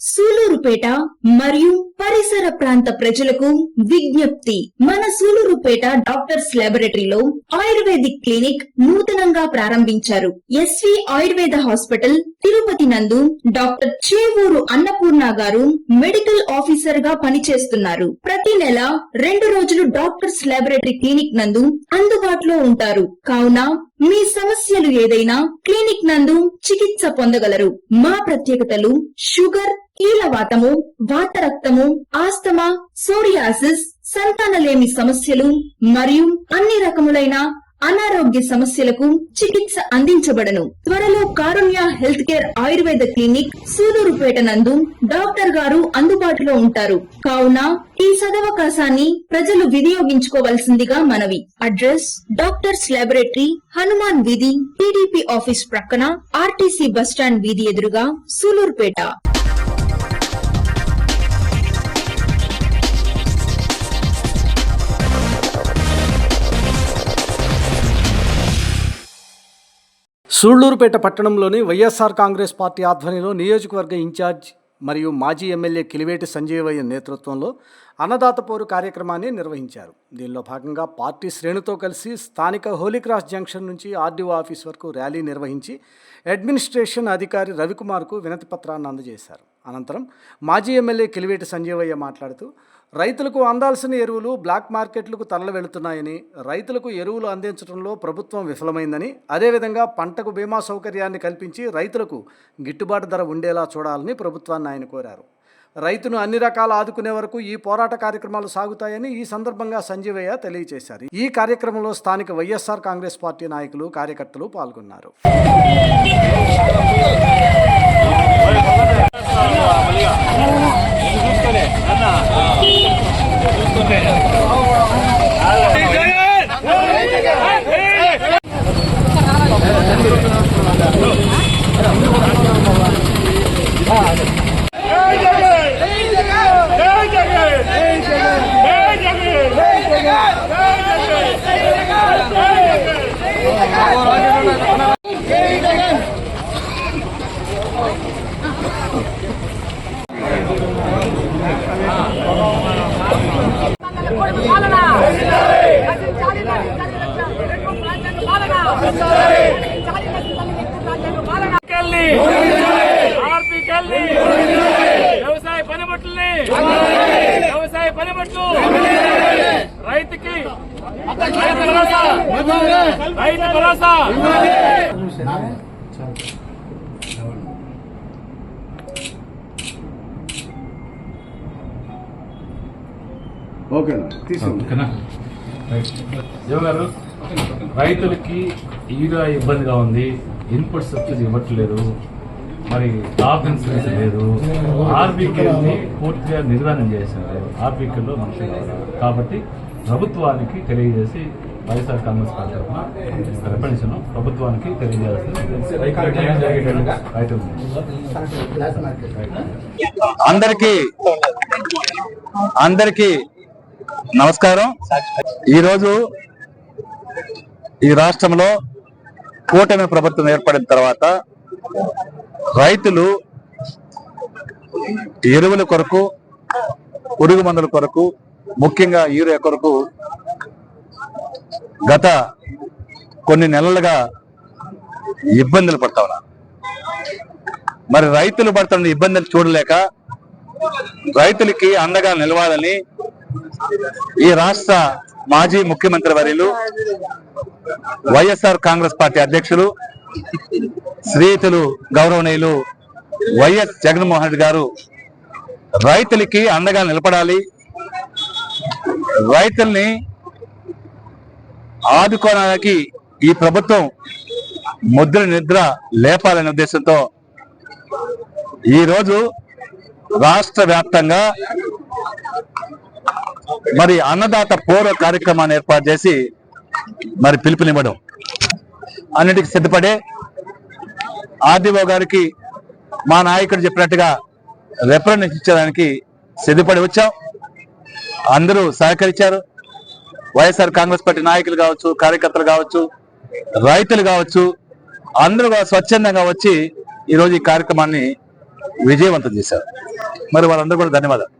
సూలూరుపేట మరియు పరిసర ప్రాంత ప్రజలకు విజ్ఞప్తి. మన సూలూరుపేట డాక్టర్స్ లాబొరేటరీలో ఆయుర్వేదిక్ క్లినిక్ నూతనంగా ప్రారంభించారు. ఎస్వి ఆయుర్వేద హాస్పిటల్ తిరుపతి నందు డాక్టర్ చేవూరు అన్నపూర్ణ గారు మెడికల్ ఆఫీసర్గా పనిచేస్తున్నారు. ప్రతి నెల రెండు రోజులు డాక్టర్స్ లాబొరేటరీ క్లినిక్ నందు అందుబాటులో ఉంటారు. కావున మీ సమస్యలు ఏదైనా క్లినిక్ నందు చికిత్స పొందగలరు. మా ప్రత్యేకతలు షుగర్ కీలవాతము వాతరక్తము ఆస్తమా సోరియాసిస్ సంతానలేమి సమస్యలు మరియు అన్ని రకములైన అనారోగ్య సమస్యలకు చికిత్స అందించబడను. త్వరలో Karunya health care Ayurveda clinic Sullurpeta నందు డాక్టర్ గారు అందుబాటులో ఉంటారు. కావున ఈ సదవకాశాన్ని ప్రజలు వినియోగించుకోవలసిందిగా మనవి. అడ్రస్ డాక్టర్స్ లాబొరేటరీ హనుమాన్ వీధి టీడీపీ ఆఫీస్ ప్రక్కన ఆర్టీసీ బస్టాండ్ వీధి ఎదురుగా సూలూరుపేట. సూళ్ళూరుపేట పట్టణంలోని వైఎస్ఆర్ కాంగ్రెస్ పార్టీ ఆధ్వర్యంలో నియోజకవర్గ ఇన్ఛార్జ్ మరియు మాజీ ఎమ్మెల్యే కిలివేటి సంజీవయ్య నేతృత్వంలో అన్నదాత పోరు కార్యక్రమాన్ని నిర్వహించారు. దీనిలో భాగంగా పార్టీ శ్రేణుతో కలిసి స్థానిక హోలీక్రాస్ జంక్షన్ నుంచి ఆర్డీఓ ఆఫీస్ వరకు ర్యాలీ నిర్వహించి అడ్మినిస్ట్రేషన్ అధికారి రవికుమార్కు వినతి పత్రాన్ని అందజేశారు. అనంతరం మాజీ ఎమ్మెల్యే కిలివేటి సంజీవయ్య మాట్లాడుతూ రైతులకు అందాల్సిన ఎరువులు బ్లాక్ మార్కెట్లకు తరలి వెళుతున్నాయని రైతులకు ఎరువులు అందించడంలో ప్రభుత్వం విఫలమైందని అదేవిధంగా పంటకు బీమా సౌకర్యాన్ని కల్పించి రైతులకు గిట్టుబాటు ధర ఉండేలా చూడాలని ప్రభుత్వాన్ని ఆయన కోరారు. రైతును అన్ని రకాల ఆదుకునే వరకు ఈ పోరాట కార్యక్రమాలు సాగుతాయని ఈ సందర్భంగా సంజీవయ్య తెలియజేశారు. ఈ కార్యక్రమంలో స్థానిక వైఎస్ఆర్ కాంగ్రెస్ పార్టీ నాయకులు కార్యకర్తలు పాల్గొన్నారు. Thank you. వ్యవసాయ పనిముట్లని. వ్యవసాయ పనిముట్లు. రైతుకి రైతు భరోసా. జో గారు రైతులకి ఈగా ఇబ్బందిగా ఉంది. ఇన్పుట్ సబ్సిడీ ఇవ్వట్లేదు. మరి టాప్ ఇన్సూరెన్స్ లేదు. ఆర్బీకేని పూర్తిగా నిర్ధారణ చేశారు. ఆర్బీకేలో మనుషులు కావాలి. కాబట్టి ప్రభుత్వానికి తెలియజేసి వైఎస్ఆర్ కాంగ్రెస్ పార్టీ తరఫున రిప్రజెంటేషన్ ప్రభుత్వానికి తెలియజేయాల్సింది రైతులు. అందరికీ అందరికీ నమస్కారం. ఈరోజు ఈ రాష్ట్రంలో కూటమి ప్రభుత్వం ఏర్పడిన తర్వాత రైతులు ఎరువుల కొరకు పురుగు మందుల కొరకు ముఖ్యంగా యూరియా కొరకు గత కొన్ని నెలలుగా ఇబ్బందులు పడతా ఉన్నారు. మరి రైతులు పడుతున్న ఇబ్బందులు చూడలేక రైతులకి అండగా నిలవాలని ఈ రాష్ట్ర మాజీ ముఖ్యమంత్రి వర్యులు వైఎస్ఆర్ కాంగ్రెస్ పార్టీ అధ్యక్షులు స్నేహితులు గౌరవనీయులు వైఎస్ జగన్మోహన్ రెడ్డి గారు రైతులకి అండగా నిలబడాలి. రైతుల్ని ఆదుకోవడానికి ఈ ప్రభుత్వం ముద్ర నిద్ర లేపాలనే ఉద్దేశంతో ఈ రోజు రాష్ట్ర వ్యాప్తంగా మరి అన్నదాత పౌర కార్యక్రమాన్ని ఏర్పాటు చేసి మరి పిలుపునివ్వడం. అన్నిటికీ సిద్ధపడే ఆర్డీఓ గారికి మా నాయకుడు చెప్పినట్టుగా రెఫరెన్స్ ఇచ్చడానికి సిద్ధపడి వచ్చాం. అందరూ సహకరించారు. వైఎస్ఆర్ కాంగ్రెస్ పార్టీ నాయకులు కావచ్చు కార్యకర్తలు కావచ్చు రైతులు కావచ్చు అందరూ స్వచ్ఛందంగా వచ్చి ఈరోజు ఈ కార్యక్రమాన్ని విజయవంతం చేశారు. మరి వాళ్ళందరూ కూడా ధన్యవాదాలు.